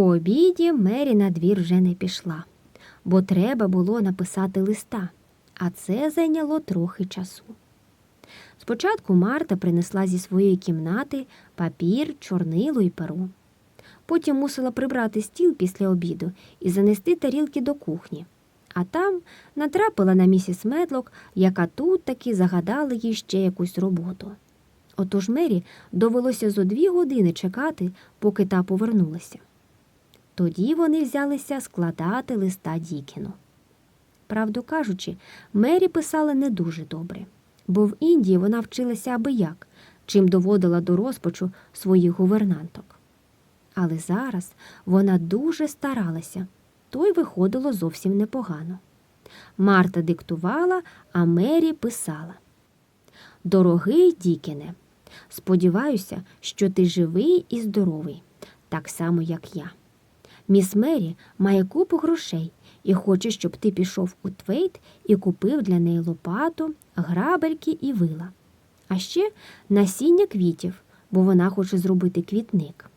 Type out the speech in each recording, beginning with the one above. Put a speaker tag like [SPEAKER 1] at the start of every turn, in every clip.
[SPEAKER 1] По обіді Мері на двір вже не пішла, бо треба було написати листа, а це зайняло трохи часу. Спочатку Марта принесла зі своєї кімнати папір, чорнило і перо. Потім мусила прибрати стіл після обіду і занести тарілки до кухні. А там натрапила на місіс Медлок, яка тут таки загадала їй ще якусь роботу. Отож Мері довелося зо дві години чекати, поки та повернулася. Тоді вони взялися складати листа Дікіну. Правду кажучи, Мері писала не дуже добре, бо в Індії вона вчилася аби як, чим доводила до розпачу своїх гувернанток. Але зараз вона дуже старалася, то й виходило зовсім непогано. Марта диктувала, а Мері писала. Дорогий Дікіне, сподіваюся, що ти живий і здоровий, так само, як я. Міс Мері має купу грошей і хоче, щоб ти пішов у Твейт і купив для неї лопату, грабельки і вила. А ще насіння квітів, бо вона хоче зробити квітник.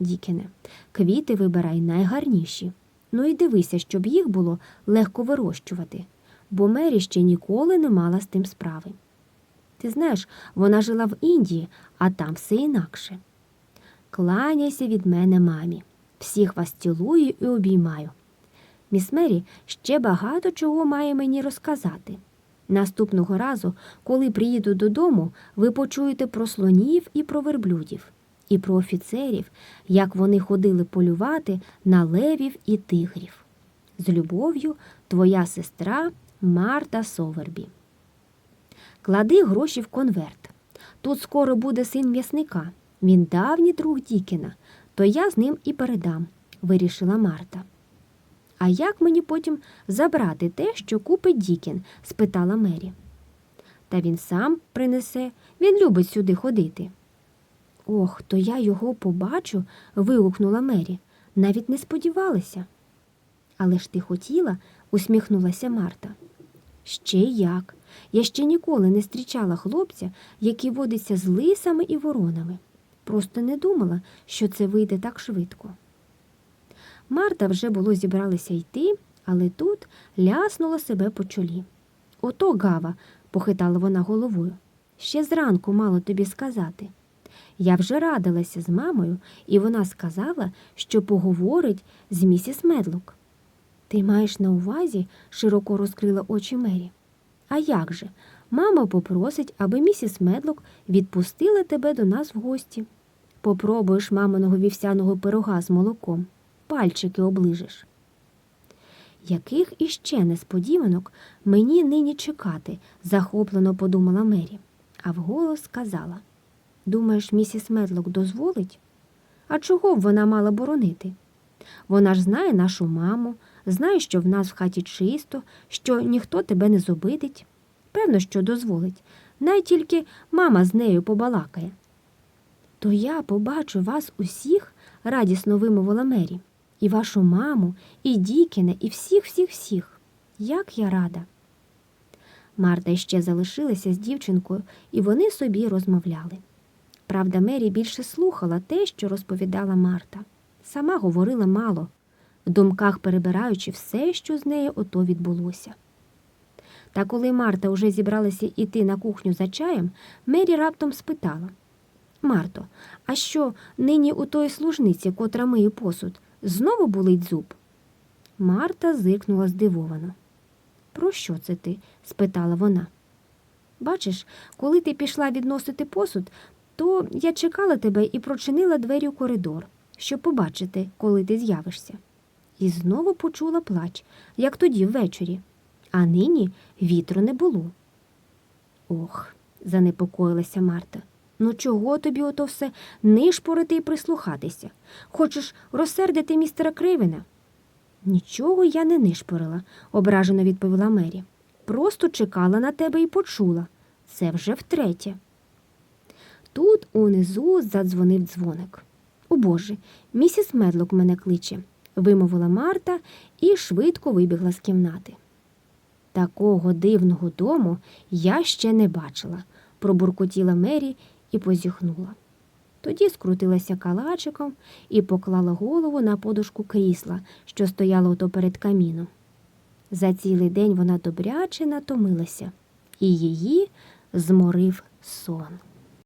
[SPEAKER 1] Дікіне, квіти вибирай найгарніші. Ну і дивися, щоб їх було легко вирощувати, бо Мері ще ніколи не мала з тим справи. Ти знаєш, вона жила в Індії, а там все інакше. Кланяйся від мене, мамі. Всіх вас цілую і обіймаю. Міс Мері ще багато чого має мені розказати. Наступного разу, коли приїду додому, ви почуєте про слонів і про верблюдів, і про офіцерів, як вони ходили полювати на левів і тигрів. З любов'ю, твоя сестра Марта Совербі. Клади гроші в конверт. Тут скоро буде син м'ясника. Він давній друг Дікіна, то я з ним і передам, вирішила Марта. А як мені потім забрати те, що купить Дікін? спитала Мері. Та він сам принесе, він любить сюди ходити. Ох, то я його побачу, вигукнула Мері. Навіть не сподівалася. Але ж ти хотіла, усміхнулася Марта. Ще як. Я ще ніколи не зустрічала хлопця, який водиться з лисами і воронами. Просто не думала, що це вийде так швидко. Марта вже було зібралася йти, але тут ляснула себе по чолі. Ото гава, похитала вона головою. Ще зранку мало тобі сказати. Я вже радилася з мамою, і вона сказала, що поговорить з місіс Медлок. Ти маєш на увазі, широко розкрила очі Мері. А як же? Мама попросить, аби місіс Медлок відпустила тебе до нас в гості. Попробуєш маминого вівсяного пирога з молоком, пальчики оближеш. Яких іще несподіванок мені нині чекати, захоплено подумала Мері, а вголос сказала Думаєш, місіс Медлок дозволить? А чого б вона мала боронити? Вона ж знає нашу маму, знає, що в нас в хаті чисто, що ніхто тебе не зобидить. Певно, що дозволить. Най тільки мама з нею побалакає. То я побачу вас усіх, радісно вимовила Мері, і вашу маму, і Дікіна, і всіх, всіх, всіх. Як я рада. Марта ще залишилася з дівчинкою, і вони собі розмовляли. Правда, Мері більше слухала те, що розповідала Марта. Сама говорила мало, в думках перебираючи все, що з нею ото відбулося. Та коли Марта уже зібралася йти на кухню за чаєм, Мері раптом спитала Марто, а що нині у тої служниці, котра миє посуд, знову болить зуб? Марта зиркнула здивовано. Про що це ти? спитала вона. Бачиш, коли ти пішла відносити посуд, то я чекала тебе і прочинила двері у коридор, щоб побачити, коли ти з'явишся. І знову почула плач, як тоді ввечері, а нині вітру не було. Ох, занепокоїлася Марта. Ну чого тобі ото все нишпорити і прислухатися? Хочеш розсердити містера Кривина? Нічого я не нишпорила, ображено відповіла Мері. Просто чекала на тебе і почула. Це вже втретє. Тут унизу задзвонив дзвоник. О Боже, місіс Медлок мене кличе, вимовила Марта і швидко вибігла з кімнати. Такого дивного дому я ще не бачила, пробуркотіла Мері і позіхнула. Тоді скрутилася калачиком і поклала голову на подушку крісла, що стояло ото перед каміном. За цілий день вона добряче натомилася, і її зморив сон.